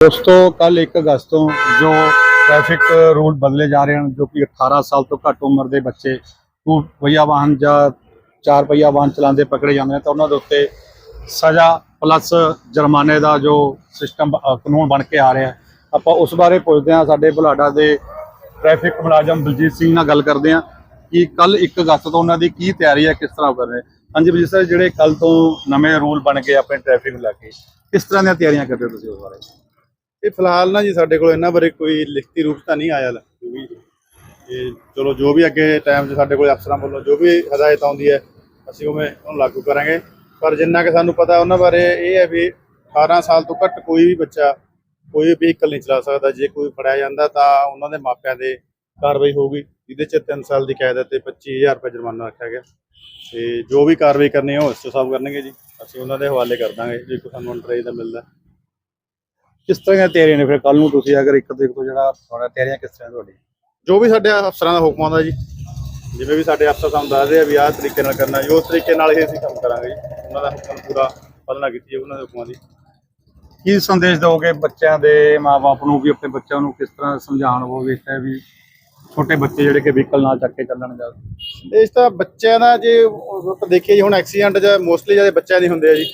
ਦੋਸਤੋ ਕੱਲ 1 ਅਗਸਤ ਤੋਂ ਜੋ ਟ੍ਰੈਫਿਕ ਰੂਲ ਬਦਲੇ ਜਾ ਰਹੇ ਹਨ, ਜੋ ਕਿ 18 ਸਾਲ ਤੋਂ ਘੱਟ ਉਮਰ ਦੇ ਬੱਚੇ ਟੂ ਪਹੀਆ ਵਾਹਨ ਜਾਂ ਚਾਰ ਪਹੀਆ ਵਾਹਨ ਚਲਾਉਂਦੇ ਪਕੜੇ ਜਾਂਦੇ ਨੇ, ਤਾਂ ਉਹਨਾਂ ਦੇ ਉੱਤੇ ਸਜ਼ਾ ਪਲੱਸ ਜੁਰਮਾਨੇ ਦਾ ਜੋ ਸਿਸਟਮ ਕਾਨੂੰਨ ਬਣ ਕੇ ਆ ਰਿਹਾ ਆਪਾਂ ਉਸ ਬਾਰੇ ਪੁੱਛਦੇ ਹਾਂ, ਸਾਡੇ ਬੁਲਾਡਾ ਦੇ ਟ੍ਰੈਫਿਕ ਮੁਲਾਜ਼ਮ ਬਲਜੀਤ ਸਿੰਘ ਨਾਲ ਗੱਲ ਕਰਦੇ ਹਾਂ ਕਿ ਕੱਲ 1 ਅਗਸਤ ਤੋਂ ਉਹਨਾਂ ਦੀ ਕੀ ਤਿਆਰੀ ਹੈ, ਕਿਸ ਤਰ੍ਹਾਂ ਉਹ ਕਰ ਰਹੇ ਹਾਂਜੀ ਬਲਜੀਤ ਸਰ ਜਿਹੜੇ ਕੱਲ ਤੋਂ ਨਵੇਂ ਰੂਲ ਬਣ ਗਏ ਆਪਣੇ ਟ੍ਰੈਫਿਕ ਨੂੰ ਲੈ ਕੇ, ਕਿਸ ਤਰ੍ਹਾਂ ਦੀਆਂ ਤਿਆਰੀਆਂ ਕਰਦੇ ਹੋ ਤੁਸੀਂ ਉਸ ਬਾਰੇ? ਇਹ ਫਿਲਹਾਲ ਨਾ ਜੀ ਸਾਡੇ ਕੋਲ ਇਹਨਾਂ ਬਾਰੇ ਕੋਈ ਲਿਖਤੀ ਰੂਪ ਤਾਂ ਨਹੀਂ ਆਇਆ ਲ ਕਿਉਂਕਿ ਇਹ ਚਲੋ ਜੋ ਵੀ ਅੱਗੇ ਟਾਈਮ 'ਚ ਸਾਡੇ ਕੋਲ ਅਫਸਰਾਂ ਵੱਲੋਂ ਜੋ ਵੀ ਹਦਾਇਤ ਆਉਂਦੀ ਹੈ, ਅਸੀਂ ਉਵੇਂ ਉਹਨੂੰ ਲਾਗੂ ਕਰਾਂਗੇ। ਪਰ ਜਿੰਨਾ ਕਿ ਸਾਨੂੰ ਪਤਾ ਉਹਨਾਂ ਬਾਰੇ ਇਹ ਹੈ ਵੀ 18 ਸਾਲ ਤੋਂ ਘੱਟ ਕੋਈ ਵੀ ਬੱਚਾ ਕੋਈ ਵੀ ਵਹੀਕਲ ਨਹੀਂ ਚਲਾ ਸਕਦਾ। ਜੇ ਕੋਈ ਫੜਿਆ ਜਾਂਦਾ ਤਾਂ ਉਹਨਾਂ ਦੇ ਮਾਪਿਆਂ ਦੇ ਕਾਰਵਾਈ ਹੋਊਗੀ, ਜਿਹਦੇ 'ਚ 3 ਸਾਲ ਦੀ ਕੈਦ ਹੈ ਤੇ 25000 ਰੁਪਏ ਜੁਰਮਾਨਾ ਰੱਖਿਆ ਗਿਆ। ਤੇ ਜੋ ਵੀ ਕਾਰਵਾਈ ਕਰਨੀ ਹੈ ਉਹ ਐਸਓ ਸਾਹਿਬ ਕਰਨਗੇ ਜੀ। ਅਸੀਂ ਉਹਨਾਂ ਦੇ ਹਵਾਲੇ ਕਰ ਦਾਂਗੇ, ਜੇ ਕੋਈ ਸਾਨੂੰ ਅੰਡਰ ਦਾ ਮਿਲਦਾ। ਕਿਸ ਤਰ੍ਹਾਂ ਦੀਆਂ ਤਿਆਰੀਆਂ ਨੇ? ਫਿਰ ਕੱਲ ਨੂੰ ਤੁਸੀਂ ਅਗਰ ਇੱਕ ਤਰੀਕ ਤੋਂ ਜਿਹੜਾ ਤੁਹਾਡਾ ਤਿਆਰੀਆਂ ਕਿਸ ਤਰ੍ਹਾਂ ਤੁਹਾਡੀ ਜੋ ਵੀ ਸਾਡੇ ਅਫਸਰਾਂ ਦਾ ਹੁਕਮ ਆਉਂਦਾ ਜੀ ਜਿਵੇਂ ਵੀ ਸਾਡੇ ਅਫਸਰ ਸਾਨੂੰ ਦੱਸਦੇ ਆ ਵੀ ਆਹ ਤਰੀਕੇ ਨਾਲ ਕਰਨਾ ਜੀ ਉਸ ਤਰੀਕੇ ਨਾਲ ਹੀ ਅਸੀਂ ਕੰਮ ਕਰਾਂਗੇ ਜੀ। ਉਹਨਾਂ ਦਾ ਹੁਕਮ ਪੂਰਾ ਪਾਲਣਾ ਕੀਤੀ ਹੈ ਉਹਨਾਂ ਦੇ ਹੁਕਮਾਂ ਦੀ। ਕੀ ਸੰਦੇਸ਼ ਦਿਓਗੇ ਬੱਚਿਆਂ ਦੇ ਮਾਪੇ ਨੂੰ ਵੀ ਆਪਣੇ ਬੱਚਿਆਂ ਨੂੰ ਕਿਸ ਤਰ੍ਹਾਂ ਸਮਝਾਉਣ ਉਹ ਵੀ ਹੈ ਵੀ ਛੋਟੇ ਬੱਚੇ ਜਿਹੜੇ ਕਿ ਵਹੀਕਲ ਨਾਲ ਚੱਕ ਕੇ ਚੱਲਣ ਜਾ ਇਸ ਤਾਂ ਬੱਚਿਆਂ ਦਾ ਜੇ ਦੇਖੀਏ ਜੀ ਹੁਣ ਐਕਸੀਡੈਂਟ ਜਾਂ ਮੋਸਟਲੀ ਜਿਹੜੇ ਬੱਚਿਆਂ ਦੇ ਹੁੰਦੇ ਆ ਜੀ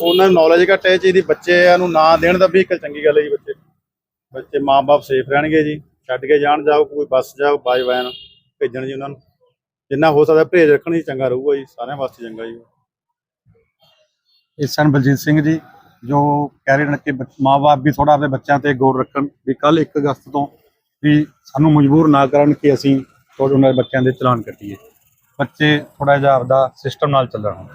ਉਹਨਾਂ ਨੂੰ ਨੌਲੇਜ ਘੱਟ ਹੈ ਚਾਹੀਦੀ ਬੱਚਿਆਂ ਨੂੰ ਨਾ ਦੇਣ ਦਾ ਵੀ ਇੱਕ ਚੰਗੀ ਗੱਲ ਹੈ ਜੀ ਬੱਚੇ। ਬੱਚੇ ਮਾਪੇ ਸੇਫ ਰਹਿਣਗੇ ਜੀ, ਛੱਡ ਕੇ ਜਾਣ ਜਾਓ, ਕੋਈ ਬੱਸ ਜਾਓ, ਬਾਈ ਵੈਨ ਭੇਜਣ ਜੀ ਉਹਨਾਂ ਨੂੰ। ਜਿੰਨਾ ਹੋ ਸਕਦਾ ਭੇਜ ਰੱਖਣ ਜੀ, ਚੰਗਾ ਰਹੂਗਾ ਜੀ, ਸਾਰਿਆਂ ਵਾਸਤੇ ਚੰਗਾ ਜੀ। ਇਸ ਸਨ ਬਲਜੀਤ ਸਿੰਘ ਜੀ, ਜੋ ਕਹਿ ਰਹੇ ਨੇ ਕਿ ਮਾਪੇ ਵੀ ਥੋੜਾ ਆਪਣੇ ਬੱਚਿਆਂ ਤੇ ਗੌਰ ਰੱਖਣ, ਵੀ ਕੱਲ 1 ਅਗਸਤ ਤੋਂ ਵੀ ਸਾਨੂੰ ਮਜਬੂਰ ਨਾ ਕਰਨ ਕਿ ਅਸੀਂ ਥੋੜੇ ਉਹਨਾਂ ਦੇ ਬੱਚਿਆਂ ਦੇ ਚਲਾਨ ਕੱਟੀਏ। ਬੱਚੇ ਥੋੜਾ ਜਿਹਾ ਆਪਦਾ ਸਿਸਟਮ ਨਾਲ ਚੱਲਣ।